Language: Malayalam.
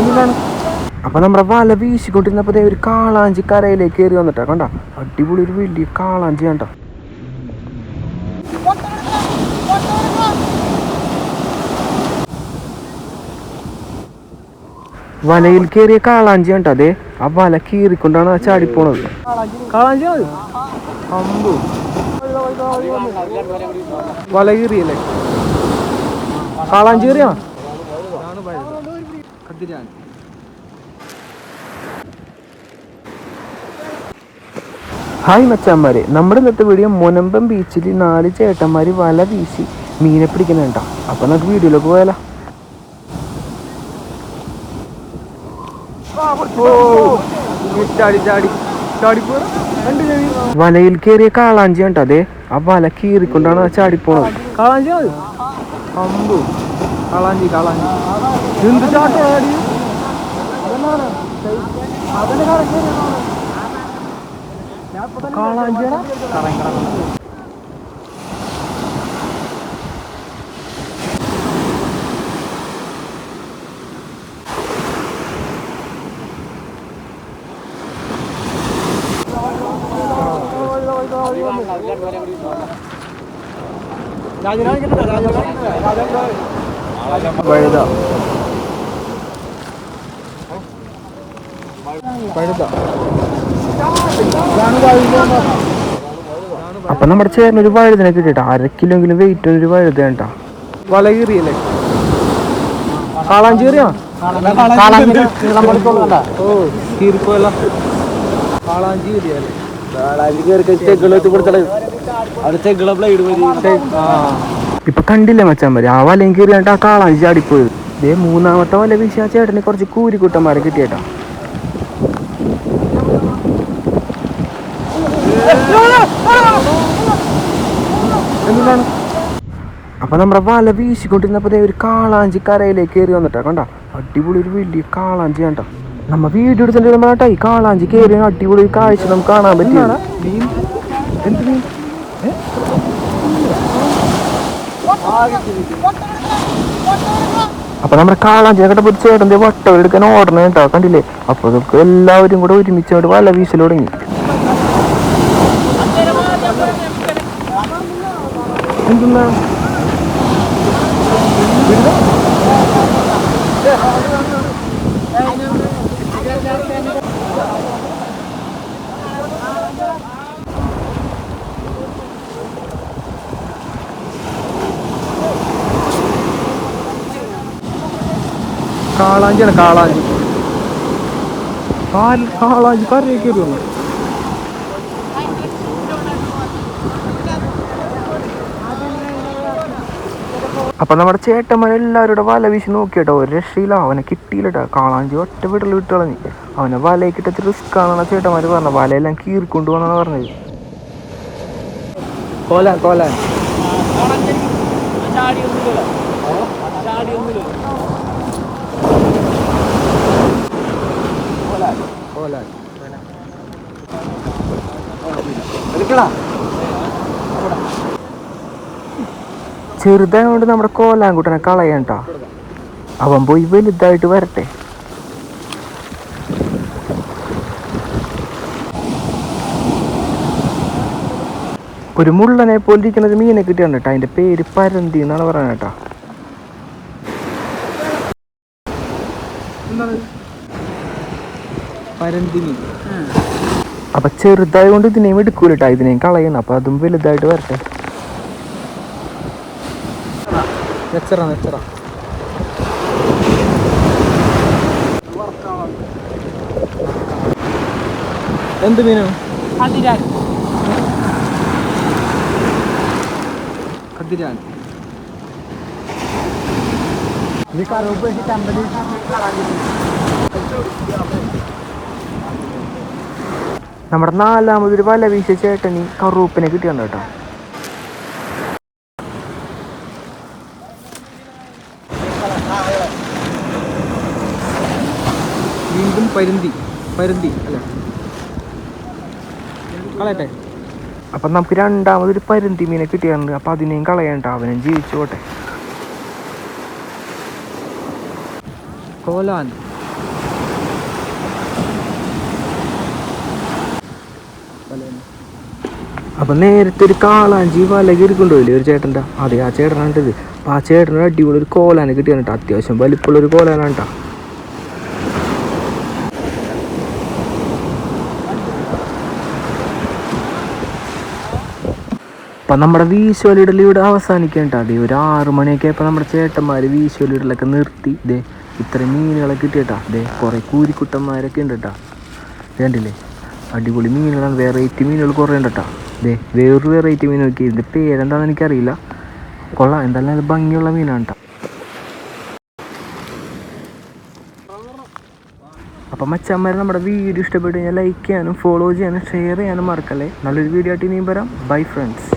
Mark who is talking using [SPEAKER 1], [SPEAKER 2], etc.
[SPEAKER 1] എന്താണ്? അപ്പൊ നമ്മുടെ വല വീശിക്കൊണ്ടിരുന്നപ്പോ ഒരു കാളാഞ്ചി കരയിലേക്ക് കയറി വന്നിട്ടാ കണ്ട? അടിപൊളി ഒരു വലിയ കാളാഞ്ചി കണ്ട. വലയിൽ കയറിയ കാളാഞ്ചി കണ്ട അതെ ആ വല കീറിക്കൊണ്ടാണ് ആ ചാടിപ്പോണത് കാളാഞ്ചി വല കീറിയല്ലേ? കാളാഞ്ചി കയറിയാ ഹായ് മച്ചാന്മാരെ നമ്മുടെ ഇന്നത്തെ വീഡിയോ മുനമ്പം ബീച്ചിൽ നാല് ചേട്ടന്മാര് വല വീശി മീനെ പിടിക്കുന്നുണ്ടോ. അപ്പൊ നമുക്ക് വീഡിയോയിലേക്ക് പോയാലോ? വലയിൽ കയറിയ കാളാഞ്ചി കണ്ടോ അതെ. ആ വല കീറിക്കൊണ്ടാണ് ആ ചാടിപ്പോണത് കാളാഞ്ചി അമ്പു കാളാഞ്ചി കാളാഞ്ചി എന്ത് ചാട്ടോ കാളാഞ്ചിയാടാ അപ്പൊ നമ്മുടെ ചേർന്ന് ഒരു വഴുതനെ കിട്ടിട്ടാ അര കിലോ എങ്കിലും വെയിറ്റ് ഒരു വഴുത കേട്ടാ വല കീറിയല്ലേ കാളാഞ്ചേറിയാ കാളാഞ്ചേരിയല്ലേ ഇപ്പൊ കണ്ടില്ല മച്ചാൻ മതി ആ വലയും കീറിയാണ്ട് ആ കാളാഞ്ചി ചാടിപ്പോയത് ഇതേ മൂന്നാമത്തെ വല വീശി ആ ചേട്ടന് കുറച്ച് കൂരിക്കുട്ടന്മാരെ കിട്ടിയേട്ടാ. എന്താണ്? അപ്പൊ നമ്മുടെ വല വീശിക്കൊണ്ടിരുന്നപ്പോ ദേ ഒരു കാളാഞ്ചി കരയിലേക്ക് കയറി വന്നിട്ടാ കണ്ട? അടിപൊളി ഒരു വലിയ കാളാഞ്ചി കണ്ട. നമ്മ വീഡിയോ എടുത്തിട്ട് നമ്മളാട്ടാ ഈ കാളാഞ്ചി കയറി അടിപൊളി ഒരു കാഴ്ച നമുക്ക് കാണാൻ പറ്റിയാണ് എന്ത് മീൻ? അപ്പൊ നമ്മുടെ കാളാഞ്ചിനെ പിടിച്ച് ചേട്ടന്റെ വട്ടം എടുക്കാൻ ഓടണം കേട്ടോ. കണ്ടില്ലേ? അപ്പൊ നമുക്ക് എല്ലാവരും കൂടെ ഒരുമിച്ചോട് വല വീശൽ തുടങ്ങി. കാളാഞ്ചിയാണ് കാളാഞ്ചി. കാളാഞ്ചി കറിയൊക്കെ വരുന്നു അപ്പൊ നമ്മുടെ ചേട്ടന്മാരെല്ലാവരുടെ വല വീശി നോക്കിയിട്ടോ ഒരു രക്ഷയില്ല. അവനെ കിട്ടിയില്ലട്ടോ. കാളാഞ്ചി ഒറ്റ വീട്ടിൽ വിട്ട് കളഞ്ഞു. അവനെ വലയിൽ കിട്ടത്തി റിസ്ക് ആണെന്നാണ് ചേട്ടന്മാര് പറഞ്ഞത്. വലയെല്ലാം കീറിക്കൊണ്ടു പോകണമെന്നാണ് പറഞ്ഞത്. കോലാൻ കോലാൻ. കോലാൻ ചെറുതായതുകൊണ്ട് നമ്മുടെ കോലാൻകുട്ടനെ കളയണ്ട അവൻ പോയി വലുതായിട്ട് വരട്ടെ. ഒരു മുള്ളനെ പോലെ ഇരിക്കുന്ന ഒരു മീനെ കിട്ടിയാണ് കേട്ടോ അതിന്റെ പേര് പരന്തി എന്നാണ് പറയുന്നത് കേട്ടോ
[SPEAKER 2] പരന്തിനി.
[SPEAKER 1] അപ്പൊ ചെറുതായതുകൊണ്ട് ഇതിനെയും എടുക്കൂല കേട്ടോ ഇതിനെയും കളയണം. അപ്പൊ അതും വലുതായിട്ട് വരട്ടെ.
[SPEAKER 2] നെച്ചറ നെച്ചറ എന്ത് മീനാണ് കതിരാൻ.
[SPEAKER 1] നമ്മുടെ നാലാമതൊരു വല വീശ ചേട്ടന് കറൂപ്പിനെ കിട്ടിയാണ് കേട്ടോ.
[SPEAKER 2] വീണ്ടും പരുന്തി പരുന്തി അല്ല? കളയട്ടെ.
[SPEAKER 1] അപ്പൊ നമുക്ക് രണ്ടാമതൊരു പരുന്തി മീനെ കിട്ടിയാണ് അപ്പൊ അതിനെയും കളയണ്ട അവനും ജീവിച്ചോട്ടെ.
[SPEAKER 2] കോലാൻ വലയം.
[SPEAKER 1] അപ്പം നേരത്തെ ഒരു കാളാഞ്ചി വല കീറിക്കൊണ്ടുപോയില്ലേ ഒരു ചേട്ടന്റെ? അതെ ആ ചേട്ടനാണ് ഇത്. ആ ചേട്ടന് അടിപൊളി ഒരു കോലാന കിട്ടിയാണ് കേട്ടോ. അത്യാവശ്യം വലിപ്പമുള്ള ഒരു കോലാനാണ് അപ്പം നമ്മുടെ വീശുവലിടൽ ഇവിടെ അവസാനിക്കാൻ കേട്ടോ. അതെ ഒരു ആറ് മണിയൊക്കെ ആയപ്പോൾ നമ്മുടെ ചേട്ടന്മാർ വീശുവലിടലൊക്കെ നിർത്തി. ദേ ഇത്രയും മീനുകളൊക്കെ കിട്ടിയിട്ടാ ദേ കുറേ കൂരിക്കുട്ടന്മാരൊക്കെ ഉണ്ട് കേട്ടോ. വേണ്ടില്ലേ അടിപൊളി മീനുകളാണ്. വെറൈറ്റി മീനുകൾ കുറേ ഉണ്ട് കേട്ടോ. ദേ വേറൊരു വെറൈറ്റി മീൻ നോക്കി. ഇതിന്റെ പേരെന്താണെന്ന് എനിക്കറിയില്ല. കൊള്ളാം. എന്തായാലും അത് ഭംഗിയുള്ള മീനാണ് അപ്പം മച്ചന്മാരെ നമ്മുടെ വീഡിയോ ഇഷ്ടപ്പെട്ട് കഴിഞ്ഞാൽ ലൈക്ക് ചെയ്യാനും ഫോളോ ചെയ്യാനും ഷെയർ ചെയ്യാനും മറക്കല്ലേ. നല്ലൊരു വീഡിയോ ആയിട്ട് ഇനിയും വരാം. Bye friends